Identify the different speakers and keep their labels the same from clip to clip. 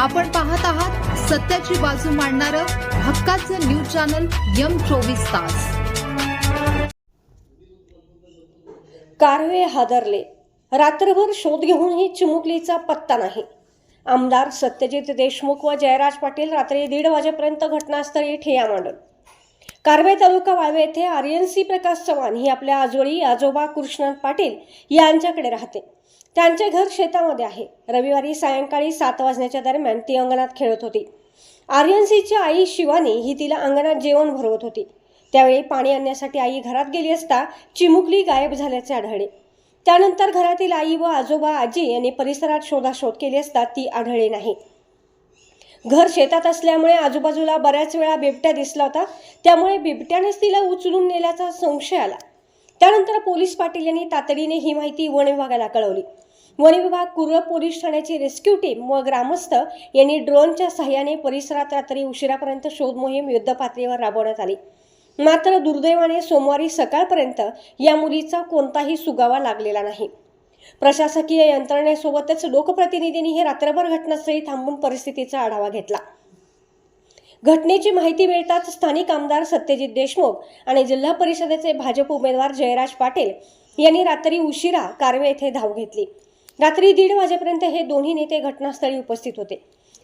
Speaker 1: आपण पाहत आहात सत्याची बाजू मांडणारं हक्काचं न्यूज चॅनल यम चोवीस तास.
Speaker 2: कारवे हादरले. रात्रभर शोध घेऊनही चिमुकलीचा पत्ता नाही. आमदार सत्यजित देशमुख व जयराज पाटील रात्री दीड वाजेपर्यंत घटनास्थळी ठिया मांडत कारवे तालुका वाळवे येथे आर्यन सी प्रकाश चव्हाण ही आपल्या आजोळी आजोबा कृष्णन पाटील यांच्याकडे राहते. त्यांचे घर शेतामध्ये आहे. रविवारी सायंकाळी सात वाजण्याच्या दरम्यान ती अंगणात खेळत होती. आर्यन सीची आई शिवानी ही तिला अंगणात जेवण भरवत होती. त्यावेळी पाणी आणण्यासाठी आई घरात गेली असता चिमुकली गायब झाल्याचे आढळले. त्यानंतर घरातील आई व आजोबा आजी यांनी परिसरात शोधाशोध केली असता ती आढळली नाही. घर शेतात असल्यामुळे आजूबाजूला बऱ्याच वेळा बिबट्या दिसला होता. त्यामुळे बिबट्यानेच तिला उचलून नेल्याचा संशय आला. त्यानंतर पोलीस पाटील यांनी तातडीने ही माहिती वन विभागाला कळवली. वन विभाग कुर्र पोलीस ठाण्याची रेस्क्यू टीम व ग्रामस्थ यांनी ड्रोनच्या सहाय्याने परिसरात रात्री उशिरापर्यंत शोध मोहीम युद्धपातळीवर राबवण्यात आली. मात्र दुर्दैवाने सोमवारी सकाळपर्यंत या मुलीचा कोणताही सुगावा लागलेला नाही. प्रशासकीय यंत्रणेसोबतच लोकप्रतिनिधींनी हे रात्रभर घटनास्थळी थांबून परिस्थितीचा आढावा घेतला. घटनेची माहिती मिळताच स्थानिक आमदार सत्यजित देशमुख आणि जिल्हा परिषदेचे भाजप उमेदवार जयराज पाटील यांनी रात्री उशिरा कारवे येथे धाव घेतली. रात्री दीड वाजेपर्यंत हे दोन्ही नेते घटनास्थळी उपस्थित होते.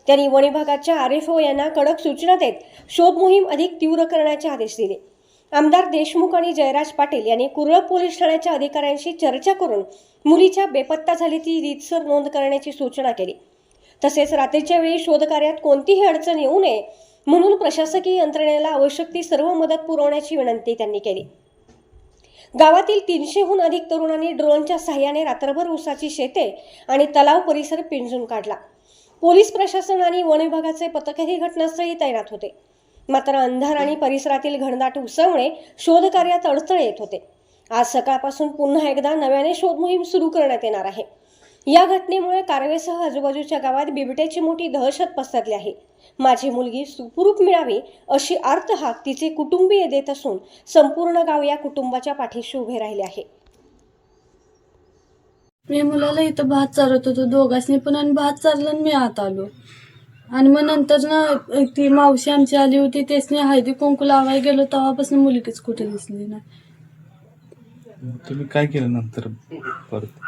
Speaker 2: त्यांनी वन विभागाच्या आर एफ ओ यांना कडक सूचना देत शोध मोहीम अधिक तीव्र करण्याचे आदेश दिले. आमदार देशमुख आणि जयराज पाटील यांनी कुरळ पोलीस ठाण्याच्या अधिकाऱ्यांशी चर्चा करून मुलीच्या बेपत्ता झाली ती रीतसर नोंद करण्याची सूचना केली. तसेच रात्रीच्या वेळी शोधकार्यात कोणतीही अडचण येऊ नये म्हणून प्रशासकीय यंत्रणेला आवश्यक ती सर्व मदत पुरवण्याची विनंती त्यांनी केली. गावातील तीनशेहून अधिक तरुणांनी ड्रोनच्या सहाय्याने रात्रभर ऊसाची शेते आणि तलाव परिसर पिंजून काढला. पोलीस प्रशासन आणि वन विभागाचे पथकही घटनास्थळी तैनात होते. मात्र अंधार आणि परिसरातील घनदाट ऊसामुळे शोधकार्यात अडथळे येत होते. आज सकाळपासून पुन्हा एकदा नव्याने शोधमोहीम सुरू करण्यात येणार आहे. या घटनेमुळे कारवेसह आजूबाजूच्या गावात बिबट्याची मोठी दहशत पसरली आहे. माझी मुलगी सुखरूप मिळावी अशी अर्थ हाक तिचे कुटुंबीय देत असून संपूर्ण गाव या कुटुंबाच्या पाठीशी उभे राहिले आहे.
Speaker 3: मी मुलाला इथं भात चारत होतो. दोघांनी पण आणि भात चारलं आणि मी आत आलो. आणि मग नंतर ना ती मावशी आमची आली होती. त्यासनी हळदी कुंकू लावायला गेलो. तेव्हापासून मुलगीच कुठे दिसली ना
Speaker 4: तुम्ही काय केलं नंतर परत?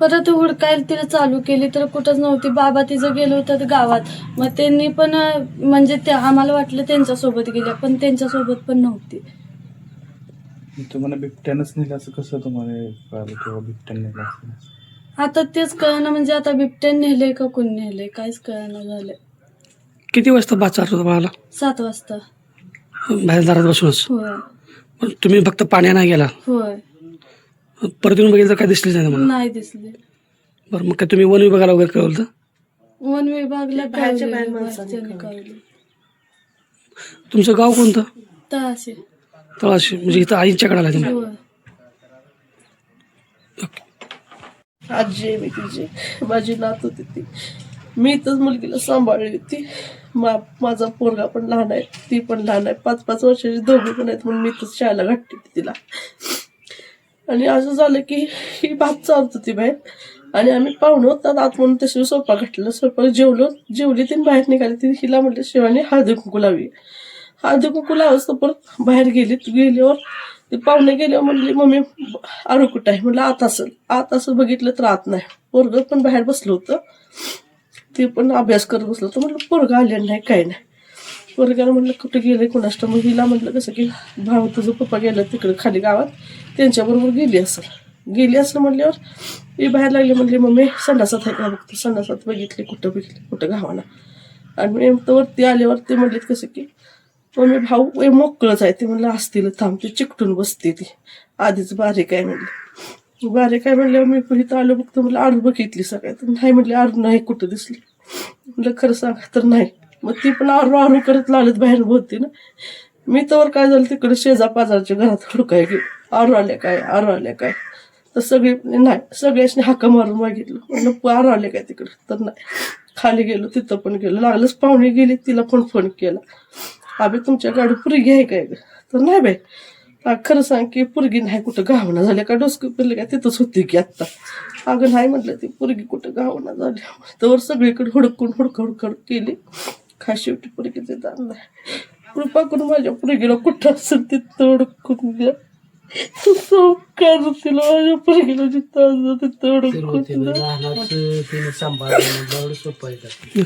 Speaker 3: परत हुडकायला तिला चालू केली तर कुठंच नव्हती. बाबा तिचं गेलो होतं गावात. मग त्यांनी पण म्हणजे ते आम्हाला वाटलं त्यांच्यासोबत गेल्या पण त्यांच्यासोबत पण नव्हती.
Speaker 4: तुम्हाला बिबट्यानंच नेलं असं कसं तुम्हाला कळालं किंवा बिबट्याने नेलं असं?
Speaker 3: आता तेच कळणं म्हणजे आता बिबट्यान नेलंय का कोण नेलंय? काहीच कळणं झालंय.
Speaker 5: किती वाजता होता बाळाला
Speaker 3: सात वाजता.
Speaker 5: बाहेर दारात बसूनच?
Speaker 3: होय.
Speaker 5: पण तुम्ही फक्त पाण्या नाही गेला?
Speaker 3: होय.
Speaker 5: परत येऊन बघितलं तर काय दिसलीच नाही मला
Speaker 3: नाही दिसले.
Speaker 5: बरं मग काय तुम्ही वन विभागाला वगैरे कळवलं होतं?
Speaker 3: वन विभागला कळवलं.
Speaker 5: तुमचं गाव कोणतं?
Speaker 3: तळाशी.
Speaker 5: तळाशी म्हणजे इथं आईच्याकडे आला तुम्ही?
Speaker 3: होय.
Speaker 6: आजी आहे मी तिची. माझी नात होती ती. मी इथंच मुलगीला सांभाळली होती. मा माझा पोरगा पण लहान आहे ती पण लहान आहे. पाच पाच वर्षाची दोघे पण आहेत म्हणून मी इथंच शाळेला घातली होती तिला. आणि असं झालं की ही भात चालत होती बाहेर. आणि आम्ही पाहुणं त्यात आत म्हणून तशी स्वयंपाक घातलेला स्वयंपाक जेवलो जेवली ती बाहेर निघाली ती हिला म्हटलं शिवानी हळदी कुंकू लावी. हळदी कुंकू लावस तर परत बाहेर गेली गेल्यावर ती पाहुणे गेल्यावर म्हणली मम्मी आरू कुठं आहे? म्हटलं आत असेल. आत असं बघितलं तर आत नाही. पोरग पण बाहेर बसलं होतं. ते पण अभ्यास करत बसलं होतं. म्हटलं पोरगं आले नाही काय नाही. वर्गाला म्हटलं कुठं गेले कोणाष्ट मग हिला म्हटलं कसं की भाऊ तुझं पप्पा गेलं तिकडं खाली गावात त्यांच्याबरोबर गेली असेल. गेली असं म्हटल्यावर मी बाहेर लागली म्हणली मम्मी संडासात आहे का? बघतो संडासात बघितली कुठं बघितली कुठं गावाना आणि मी तर वरती आल्यावर ते म्हणलीत कसं की मम्मी भाऊ ए मोकळंच आहे. ते म्हणलं असतील थांब ते चिकटून बसते ती. आधीच बारीक आहे म्हणली. बारीक आहे म्हणल्यावर मी पुढे इथं आलो बघतो म्हणलं आरू बघितली सगळ्यात. नाही म्हणले आरू नाही कुठं दिसली? म्हटलं खरं सांगा तर नाही. मग ती पण आरू आरू करत लागत बाहेर बोलते ना. मी तर काय झालं तिकडे शेजा पाजारच्या घरात हुडकाय की आरू आल्या काय आरू आल्या काय? तर सगळी नाही सगळ्याशी हाका मारून मागितलं. म्हणलं आरू आले काय तिकडे? तर नाही. खाली गेलो तिथं पण गेलो. लागलंच पाहुणे गेली तिला पण फोन केला. अबे तुमच्या गाडी पुरगी आहे काय तर नाही बाई. खरं सांग की पुरगी नाही कुठं गावना झाल्या का? डोसकं पिल्लं का? तिथंच होती की आत्ता. अगं नाही म्हटलं ती पुरगी कुठं गावना झाली? तर सगळीकडे हुडकून हुडक हुडकड केली. खा शेवटी पोरगी तिथं आणलाय कृपा करून माझ्या पोरगीला कुठं असेल तिथं हुडकून द्या तिला माझ्या पोरगीला जिथं द्या
Speaker 7: तिने सोपं आहे